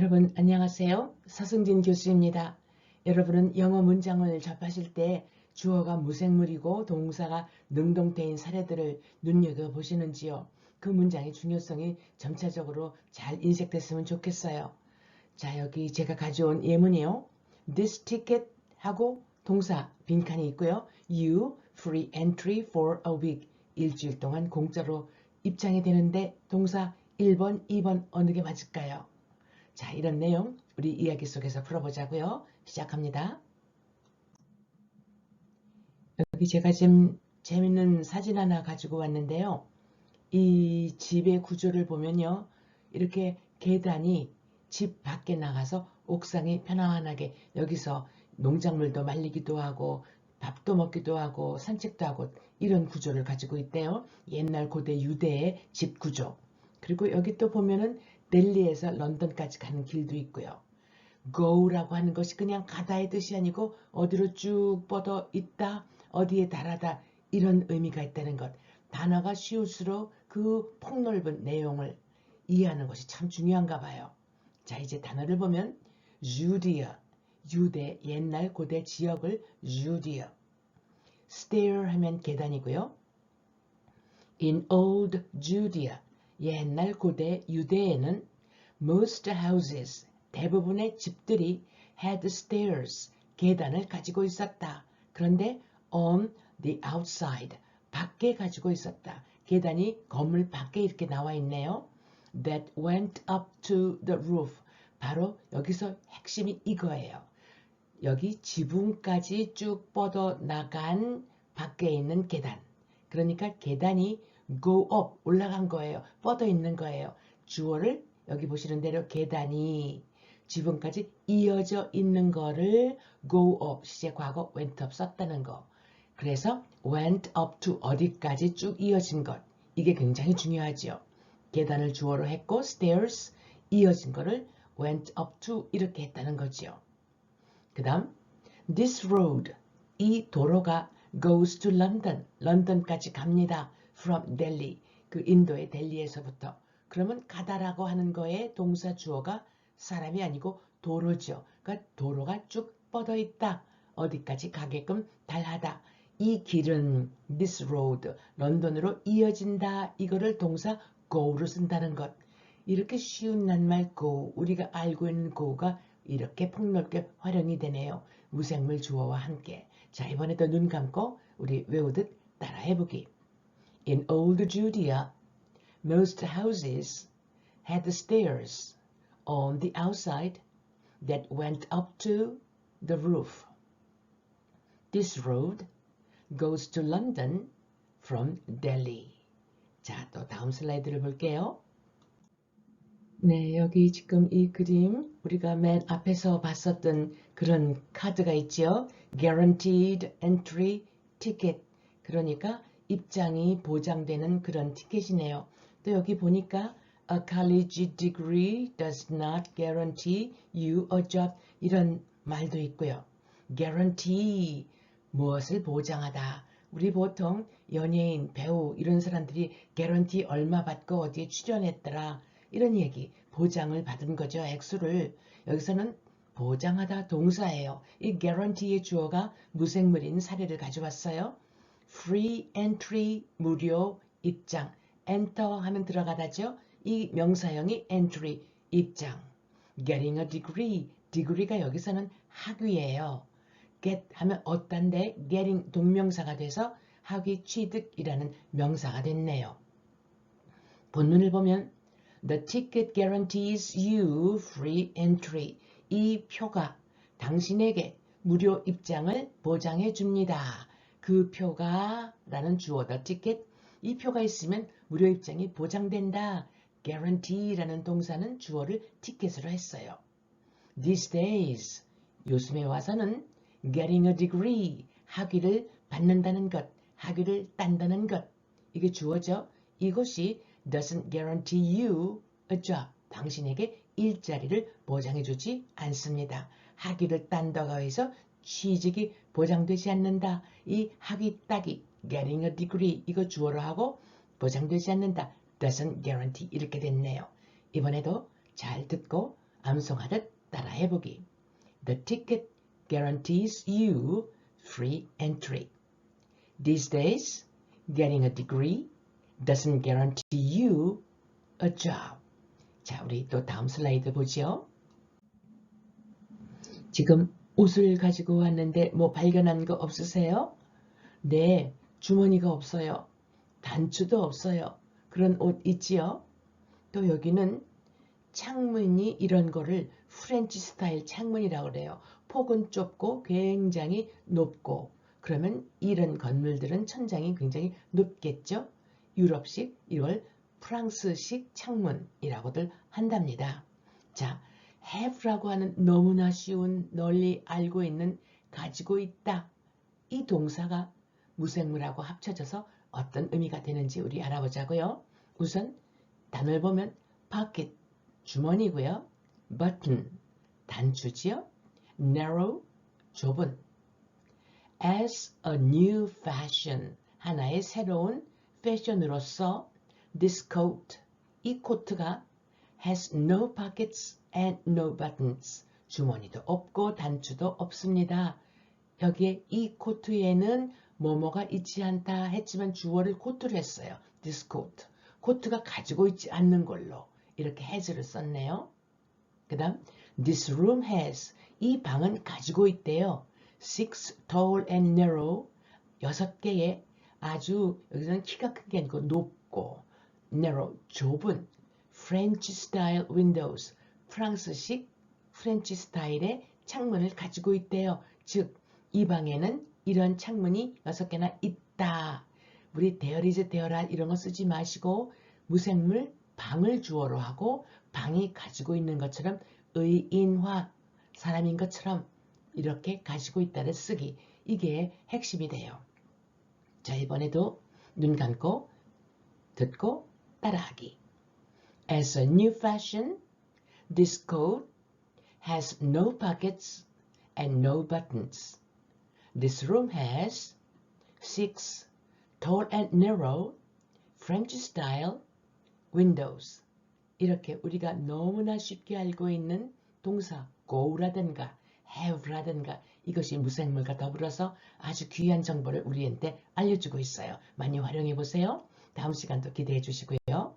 여러분 안녕하세요. 서승진 교수입니다. 여러분은 영어 문장을 접하실 때 주어가 무생물이고 동사가 능동태인 사례들을 눈여겨보시는지요. 그 문장의 중요성이 점차적으로 잘 인식됐으면 좋겠어요. 자 여기 제가 가져온 예문이요. This ticket 하고 동사 빈칸이 있고요. You free entry for a week. 일주일 동안 공짜로 입장이 되는데 동사 1번, 2번 어느 게 맞을까요? 자, 이런 내용 우리 이야기 속에서 풀어보자고요. 시작합니다. 여기 제가 지금 재밌는 사진 하나 가지고 왔는데요. 이 집의 구조를 보면요. 이렇게 계단이 집 밖에 나가서 옥상이 편안하게 여기서 농작물도 말리기도 하고 밥도 먹기도 하고 산책도 하고 이런 구조를 가지고 있대요. 옛날 고대 유대의 집 구조. 그리고 여기 또 보면은 델리에서 런던까지 가는 길도 있고요. go라고 하는 것이 그냥 가다의 뜻이 아니고 어디로 쭉 뻗어 있다, 어디에 달하다 이런 의미가 있다는 것. 단어가 쉬울수록 그 폭넓은 내용을 이해하는 것이 참 중요한가 봐요. 자 이제 단어를 보면 Judea, 유대 옛날 고대 지역을 Judea. stair 하면 계단이고요. In old Judea, 옛날 고대 유대에는 most houses, 대부분의 집들이 had stairs, 계단을 가지고 있었다. 그런데 on the outside, 밖에 가지고 있었다. 계단이 건물 밖에 이렇게 나와 있네요. That went up to the roof. 바로 여기서 핵심이 이거예요. 여기 지붕까지 쭉 뻗어 나간 밖에 있는 계단. 그러니까 계단이 go up 올라간 거예요. 뻗어 있는 거예요. 주어를 여기 보시는 대로 계단이 지붕까지 이어져 있는 거를 go up 시제 과거 went up 썼다는 거. 그래서 went up to 어디까지 쭉 이어진 것. 이게 굉장히 중요하죠. 계단을 주어로 했고 stairs 이어진 거를 went up to 이렇게 했다는 거지요. 그 다음 this road 이 도로가 goes to London 런던까지 갑니다. from Delhi 그 인도의 델리에서부터 그러면 가다라고 하는 거에 동사 주어가 사람이 아니고 도로죠. 그러니까 도로가 쭉 뻗어 있다. 어디까지 가게끔 달하다. 이 길은 this road 런던으로 이어진다. 이거를 동사 go를 쓴다는 것. 이렇게 쉬운 낱말 go 우리가 알고 있는 go가 이렇게 폭넓게 활용이 되네요. 무생물 주어와 함께. 자 이번에도 눈 감고 우리 외우듯 따라해보기. In old Judea, most houses had stairs on the outside that went up to the roof. This road goes to London from Delhi. 자, 또 다음 슬라이드를 볼게요. 네, 여기 지금 이 그림 우리가 맨 앞에서 봤었던 그런 카드가 있죠. Guaranteed Entry Ticket. 그러니까 입장이 보장되는 그런 티켓이네요. 또 여기 보니까 A college degree does not guarantee you a job 이런 말도 있고요. Guarantee 무엇을 보장하다. 우리 보통 연예인, 배우 이런 사람들이 guarantee 얼마 받고 어디에 출연했더라 이런 얘기 보장을 받은 거죠. 액수를 여기서는 보장하다 동사예요. 이 guarantee의 주어가 무생물인 사례를 가져왔어요. free entry 무료 입장 enter 하면 들어가다죠. 이 명사형이 entry 입장 getting a degree degree가 여기서는 학위예요. get 하면 어떤데 getting 동명사가 돼서 학위 취득이라는 명사가 됐네요. 본문을 보면 The ticket guarantees you free entry. 이 표가 당신에게 무료 입장을 보장해 줍니다. 그 표가 라는 주어 the ticket 이 표가 있으면 무료 입장이 보장된다. guarantee라는 동사는 주어를 티켓으로 했어요. These days 요즘에 와서는 getting a degree 학위를 받는다는 것, 학위를 딴다는 것 이게 주어죠. 이것이 doesn't guarantee you a job. 당신에게 일자리를 보장해주지 않습니다. 학위를 딴다고 해서 취직이 보장되지 않는다. 이 학위 따기, getting a degree 이거 주어로 하고 보장되지 않는다. doesn't guarantee 이렇게 됐네요. 이번에도 잘 듣고 암송하듯 따라해보기. The ticket guarantees you free entry. These days, getting a degree doesn't guarantee you a job. 자, 우리 또 다음 슬라이드 보죠. 지금 옷을 가지고 왔는데 뭐 발견한 거 없으세요? 네, 주머니가 없어요. 단추도 없어요. 그런 옷 있지요? 또 여기는 창문이 이런 거를 프렌치 스타일 창문이라고 그래요. 폭은 좁고 굉장히 높고 그러면 이런 건물들은 천장이 굉장히 높겠죠. 유럽식 이걸 프랑스식 창문이라고들 한답니다. 자, have라고 하는 너무나 쉬운 널리 알고 있는 가지고 있다. 이 동사가 무생물하고 합쳐져서 어떤 의미가 되는지 우리 알아보자고요. 우선 단어를 보면 pocket 주머니고요. button 단추지요. narrow 좁은 as a new fashion 하나의 새로운 패션으로서 this coat 이 코트가 has no pockets and no buttons 주머니도 없고 단추도 없습니다. 여기에 이 코트에는 뭐뭐가 있지 않다 했지만 주어를 코트로 했어요. this coat 코트가 가지고 있지 않는 걸로 이렇게 has를 썼네요. 그 다음 this room has 이 방은 가지고 있대요. six tall and narrow 여섯 개의 아주 여기서는 키가 큰 게 아니고 높고 narrow 좁은 French style windows 프랑스식 프렌치 스타일의 창문을 가지고 있대요. 즉 이 방에는 이런 창문이 여섯 개나 있다. 우리 대열이즈 대열할 이런 거 쓰지 마시고 무생물 방을 주어로 하고 방이 가지고 있는 것처럼 의인화 사람인 것처럼 이렇게 가지고 있다를 쓰기 이게 핵심이 돼요. 자 이번에도 눈 감고 듣고 따라하기. As a new fashion, this coat has no pockets and no buttons. This room has six tall and narrow French style windows. 이렇게 우리가 너무나 쉽게 알고 있는 동사 go라든가 have라든가 이것이 무생물과 더불어서 아주 귀한 정보를 우리한테 알려주고 있어요. 많이 활용해 보세요. 다음 시간도 기대해 주시고요.